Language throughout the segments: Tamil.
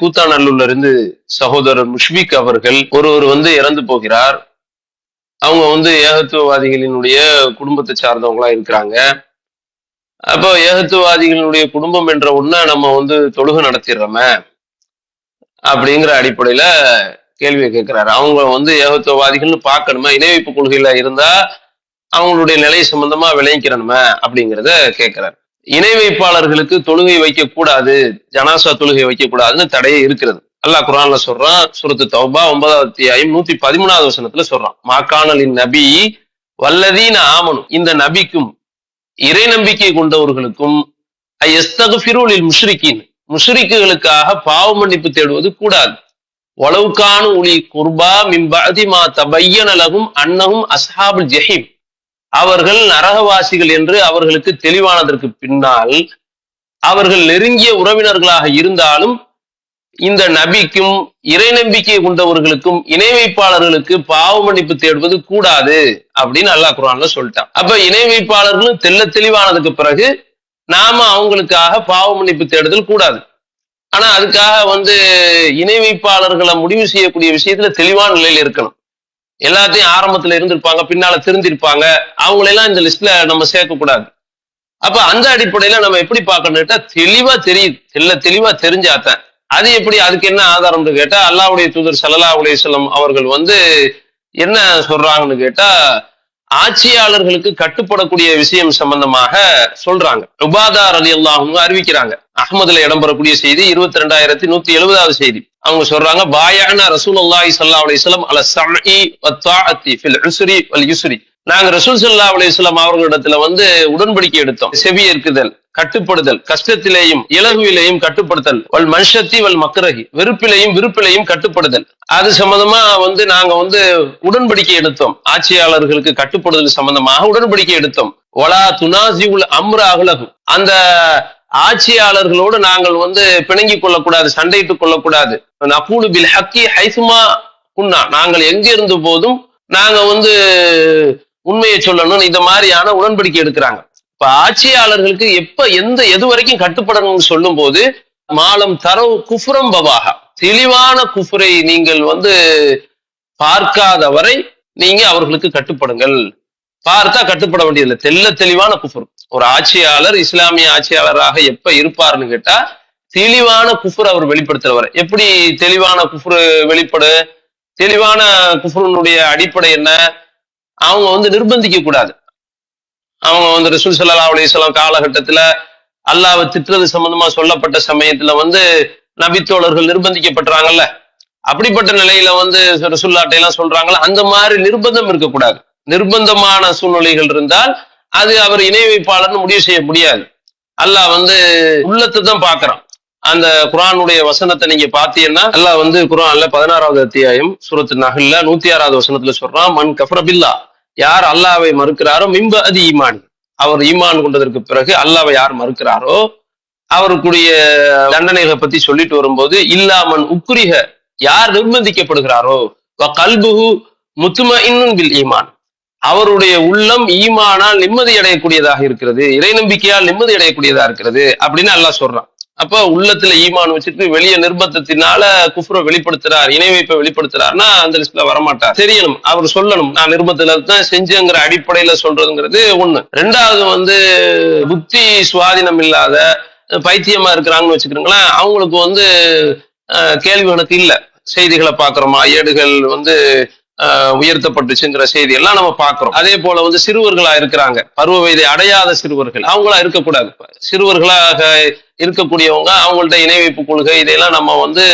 கூத்தாநல்லூர்ல இருந்து சகோதரர் முஷ்பிக் அவர்கள் ஒருவர் வந்து இறந்து போகிறார். அவங்க வந்து ஏகத்துவவாதிகளினுடைய குடும்பத்தை சார்ந்தவங்களா இருக்கிறாங்க. அப்போ ஏகத்துவவாதிகளினுடைய குடும்பம் என்ற ஒன்ன நம்ம வந்து தொழுகை நடத்திடுறோமே அப்படிங்கிற அடிப்படையில கேள்வியை கேட்கிறாரு. அவங்க வந்து ஏகத்துவவாதிகள்னு பார்க்கணுமே இணை வைப்பு கொள்கையில இருந்தா அவங்களுடைய நிலை சம்பந்தமா விளைவிக்கிறணுமே அப்படிங்கிறத கேட்கிறாரு. இணை வைப்பாளர்களுக்கு தொழுகை வைக்கக்கூடாது ஜனாசா தொழுகை வைக்கக்கூடாதுன்னு தடையே இருக்கிறது. அல்லாஹ் குரான்ல சொல்றான் சுரத்து தௌபா ஒன்பதாவது அத்தியாயம் நூத்தி பதிமூணாவது வசனத்துல சொல்றான் மாக்கானலின் நபி வல்லதீன ஆமனும் இந்த நபிக்கும் இறை நம்பிக்கை கொண்டவர்களுக்கும் எஸ்தகுஃபிரூலில் முஷ்ரிக்கின் முஷ்ரிக்குகளுக்காக பாவ மன்னிப்பு தேடுவது கூடாது. ஒளவுக்கான உளி குர்பா மிம்பாதி மா தபையனலகும் அன்னகும் அஸ்ஹாபுல் ஜஹீம். அவர்கள் நரகவாசிகள் என்று அவர்களுக்கு தெளிவானதற்கு பின்னால் அவர்கள் நெருங்கிய உறவினர்களாக இருந்தாலும் இந்த நபிக்கும் இறை நம்பிக்கை கொண்டவர்களுக்கும் இணை வைப்பாளர்களுக்கு பாவ மன்னிப்பு தேடுவது கூடாது அப்படின்னு அல்லாஹ் குரான்ல சொல்லிட்டான். அப்ப இணை வைப்பாளர்களும் தெல்ல தெளிவானதுக்கு பிறகு நாம அவங்களுக்காக பாவ மன்னிப்பு தேடுதல் கூடாது. ஆனா அதுக்காக வந்து இணை வைப்பாளர்களை முடிவு செய்யக்கூடிய விஷயத்துல தெளிவான நிலையில் இருக்கணும். எல்லாத்தையும் ஆரம்பத்துல இருந்திருப்பாங்க பின்னால திருந்திருப்பாங்க. அவங்களெல்லாம் இந்த லிஸ்ட்ல நம்ம சேர்க்க கூடாது அப்ப அந்த அடிப்படையில நம்ம எப்படி பார்க்கணும்ட்டா தெளிவா தெரியுது. தெல்ல தெளிவா தெரிஞ்சாத்தான் அது எப்படி அதுக்கு என்ன ஆதாரம்னு கேட்டா அல்லாவுடைய தூதர் சல்லா அலையம் அவர்கள் வந்து என்ன சொல்றாங்கன்னு கேட்டா ஆட்சியாளர்களுக்கு கட்டுப்படக்கூடிய விஷயம் சம்பந்தமாக சொல்றாங்க. உபாதார் அலி அல்லாஹும் அறிவிக்கிறாங்க. அகமதுல இடம்பெறக்கூடிய செய்தி இருபத்தி ரெண்டாயிரத்தி நூத்தி எழுபதாவது செய்தி. அவங்க சொல்றாங்க பாயான ரசூல் அல்லாஹி சல்லா அலிஸ்லாம் அல சமி வத்தாஅத்தி ஃபில் உஸ்ரி வல் யுஸ்ரி. நாங்க ரசூல் சல்லா அலிஸ்லாம் அவர்களிடத்துல வந்து உடன்படிக்கை எடுத்தோம். செவி ஏற்குதல் கட்டுப்படுதல் கஷ்டத்திலேயும் இலகுவிலையும் கட்டுப்படுத்தல். வல் மனுஷத்தி வல் மக்கரகி வெறுப்பிலையும் விருப்பிலையும் கட்டுப்படுதல். அது சம்பந்தமா வந்து நாங்க வந்து உடன்படிக்கை எடுத்தோம். ஆட்சியாளர்களுக்கு கட்டுப்படுதல் சம்பந்தமாக உடன்படிக்கை எடுத்தோம். ஒலா துனாசி உல் அம்ர அகலகு அந்த ஆட்சியாளர்களோடு நாங்கள் வந்து பிணங்கி கொள்ளக்கூடாது சண்டையிட்டுக் கொள்ளக்கூடாது. நகூலு பில் ஹக்கி ஹைசுமா குன்னா. நாங்கள் எங்க இருந்த போதும் நாங்க வந்து உண்மையை சொல்லணும் இந்த மாதிரியான உடன்படிக்கை எடுக்கிறாங்க. இப்ப ஆட்சியாளர்களுக்கு எப்ப எந்த எது வரைக்கும் கட்டுப்படணும்னு சொல்லும் போது மாலம் தரவு குஃபுரம் பவாகா தெளிவான குஃபுரை நீங்கள் வந்து பார்க்காத வரை நீங்க அவர்களுக்கு கட்டுப்படுங்கள். பார்த்தா கட்டுப்பட வேண்டியதில்லை. தெல்ல தெளிவான குஃபர். ஒரு ஆட்சியாளர் இஸ்லாமிய ஆட்சியாளராக எப்ப இருப்பார்னு கேட்டா தெளிவான குஃபுர் அவர் வெளிப்படுத்துறவர். எப்படி தெளிவான குஃபர் வெளிப்படு? தெளிவான குஃபுருனுடைய அடிப்படை என்ன? அவங்க வந்து நிர்பந்திக்க கூடாது. அவங்க வந்து ரசூல் சல்லா அலிஸ்லாம் காலகட்டத்துல அல்லாவை திட்டுறது சம்பந்தமா சொல்லப்பட்ட சமயத்துல வந்து நபித்தோழர்கள் நிர்பந்திக்கப்பட்டாங்கல்ல அப்படிப்பட்ட நிலையில வந்து ரசுல்லாட்டை எல்லாம் சொல்றாங்களா அந்த மாதிரி நிர்பந்தம் இருக்கக்கூடாது. நிர்பந்தமான சூழ்நிலைகள் இருந்தால் அது அவர் இணை வைப்பாளர்னு முடிவு செய்ய முடியாது. அல்லாஹ் வந்து உள்ளத்தை தான் பாக்குறான் அந்த குரானுடைய வசனத்தை நீங்க பாத்தீங்கன்னா அல்லாஹ் வந்து குரான்ல பதினாறாவது அத்தியாயம் சூரத்து நகல்ல நூத்தி ஆறாவது வசனத்துல சொல்றான் மண் கஃப்ரபில்லா யார் அல்லாவை மறுக்கிறாரோ மிம்ப அது ஈமான். அவர் ஈமான் கொண்டதற்கு பிறகு அல்லாவை யார் மறுக்கிறாரோ அவருக்குரிய தண்டனைகளை பத்தி சொல்லிட்டு வரும்போது இல்லாமன் உக்குரிக யார் நிர்பந்திக்கப்படுகிறாரோ கல்புகு முத்தும இன்னும் பில் ஈமான். அவருடைய உள்ளம் ஈமானால் நிம்மதி அடையக்கூடியதாக இருக்கிறது இறை நம்பிக்கையால் நிம்மதி அடையக்கூடியதா இருக்கிறது அப்படின்னு எல்லாம் சொல்றான். அப்ப உள்ளத்துல ஈமான் வச்சுட்டு வெளிய நிர்பந்தத்தினால குஃப்ரை வெளிப்படுத்துறார் இணை வைப்பை வெளிப்படுத்துறாருன்னா அந்த லிஸ்ட்ல வரமாட்டார். தெரியணும் அவர் சொல்லணும் நான் நிர்பந்தத்துல தான் செஞ்சேங்கிற அடிப்படையில சொல்றதுங்கிறது ஒண்ணு. ரெண்டாவது வந்து புத்தி சுவாதீனம் இல்லாத பைத்தியமா இருக்கிறாங்கன்னு வச்சுக்கிறீங்களேன் அவங்களுக்கு வந்து கேள்வி எனக்கு இல்லை. செய்திகளை பாக்குறோமா ஏடுகள் வந்து உயர்த்தப்பட்டுச்சுங்கிற செய்தி எல்லாம் நம்ம பாக்குறோம் அதே போல வந்து சிறுவர்களா இருக்கிறாங்க. பருவ வயதை அடையாத சிறுவர்கள். அவங்களா இருக்கக்கூடாது. சிறுவர்களாக இருக்கக்கூடியவங்க அவங்கள்ட்ட இணை வைப்பு கொள்கை இதையெல்லாம் நம்ம வந்து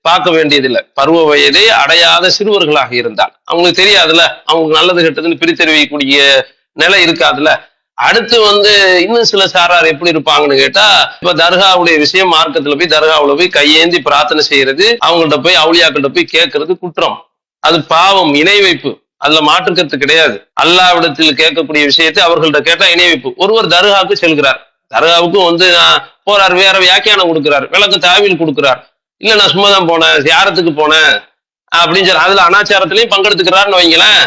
பார்க்க வேண்டியதில்லை. பருவ வயதை அடையாத சிறுவர்களாக இருந்தால். அவங்களுக்கு தெரியாதுல்ல. அவங்க நல்லது கெட்டதுன்னு பிரித்தறிவிக்கக்கூடிய நிலை இருக்காதுல்ல. அடுத்து வந்து இன்னும் சில சாரார் எப்படி இருப்பாங்கன்னு கேட்டா இப்ப தர்காவுடைய விஷயம் மார்க்கத்துல போய் தர்காவுல போய் கையேந்தி பிரார்த்தனை செய்யறது அவங்கள்ட்ட போய் அவுளியாக்கிட்ட போய் கேட்கறது குற்றம். அது பாவம் இணை வைப்பு அதுல மாற்றுக்கிறது கிடையாது. அல்லாவிடத்தில் கேட்கக்கூடிய விஷயத்தை அவர்கள்ட்ட கேட்டா இணை வைப்பு ஒருவர் தர்காவுக்கு செல்கிறார். தர்காவுக்கும் வந்து போறார் வேற வியாக்கியானம் கொடுக்கிறார் விளக்கு தாவில் கொடுக்கிறார். இல்ல நான் சும்மா தான் போனேன் யாரத்துக்கு போனேன் அப்படின்னு சொல்லி அதுல அனாச்சாரத்திலையும் பங்கெடுத்துக்கிறாருன்னு வைங்களேன்.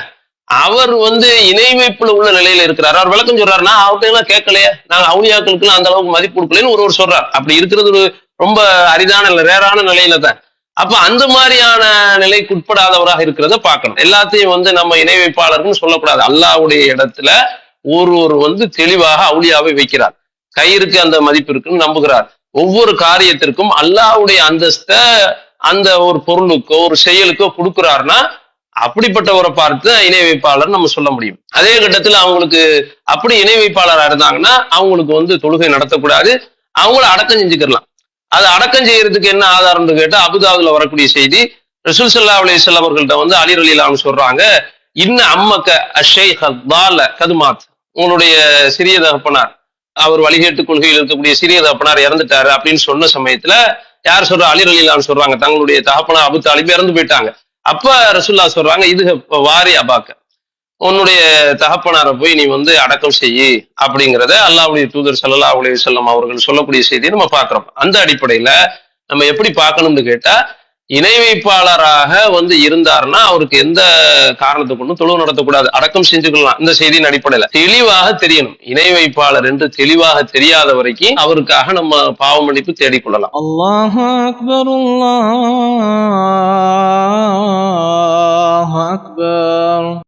அவர் வந்து இணை வைப்புல உள்ள நிலையில இருக்கிறார். அவர் விளக்கம் சொல்றாருன்னா அவர்கிட்ட எல்லாம் கேட்கலையே. நாங்க அவுளியாக்களுக்கு அந்த அளவுக்கு மதிப்பு கொடுக்கலன்னு ஒருவர் சொல்றார். அப்படி இருக்கிறது ஒரு ரொம்ப அரிதான ரேரான நிலையில தான். அப்ப அந்த மாதிரியான நிலைக்கு உட்படாதவராக இருக்கிறத பார்க்கணும். எல்லாத்தையும் வந்து நம்ம இணை வைப்பாளர்னு சொல்லக்கூடாது. அல்லாஹ்வுடைய இடத்துல ஒரு ஒரு வந்து தெளிவாக அவுளியாவை வைக்கிறார். கயிறுக்கு அந்த மதிப்பு இருக்குன்னு நம்புகிறார். ஒவ்வொரு காரியத்திற்கும் அல்லாஹ்வுடைய அந்தஸ்த அந்த ஒரு பொருளுக்கோ ஒரு செயலுக்கோ கொடுக்குறாருன்னா அப்படிப்பட்டவரை பார்த்து இணை வைப்பாளர் நம்ம சொல்ல முடியும். அதே கட்டத்துல அவங்களுக்கு அப்படி இணை வைப்பாளராக இருந்தாங்கன்னா அவங்களுக்கு வந்து தொழுகை நடத்தக்கூடாது. அவங்கள அடக்கம் செஞ்சுக்கலாம் அது அடக்கம் செய்யறதுக்கு என்ன ஆதாரம்னு கேட்டா அபுதாபுல வரக்கூடிய செய்தி ரசூல் சல்லா அலிஸ்லாம் அவர்கள்ட்ட வந்து அலி அலிலான்னு சொல்றாங்க இன்ன அம்மக்க அஷை ஹத்தால கதுமாத். உங்களுடைய சிறிய தகப்பனார் அவர் வழிகேட்டு கொள்கையில் இருக்கக்கூடிய சிறிய தகப்பனார் இறந்துட்டாரு அப்படின்னு சொன்ன சமயத்துல யார் சொல்ற? அலி அலிலான்னு சொல்றாங்க தங்களுடைய தகப்பனார் அபு தாலிப் இறந்து போயிட்டாங்க. அப்ப ரசுல்லா சொல்றாங்க இது வாரி அபாக்க. உன்னுடைய தகப்பனாரை போய் நீ வந்து அடக்கம் செய் அப்படிங்கிறத அல்லாவுடைய தூதர் சல்லா உலக செல்லம் அவர்கள் சொல்லக்கூடிய செய்தியை நம்ம பார்க்கிறோம். அந்த அடிப்படையில நம்ம எப்படி பார்க்கணும்னு கேட்டா இணை வைப்பாளராக வந்து இருந்தாருன்னா அவருக்கு எந்த காரணத்தை கொண்டும் தொழுவு நடத்தக்கூடாது. அடக்கம் செஞ்சுக்கலாம். இந்த செய்தியின் அடிப்படையில தெளிவாக தெரியணும். இணை வைப்பாளர் என்று தெளிவாக தெரியாத வரைக்கும் அவருக்காக நம்ம பாவ மன்னிப்பு தேடிக்கொள்ளலாம். அல்லாஹ் அக்பர் அக்பர்.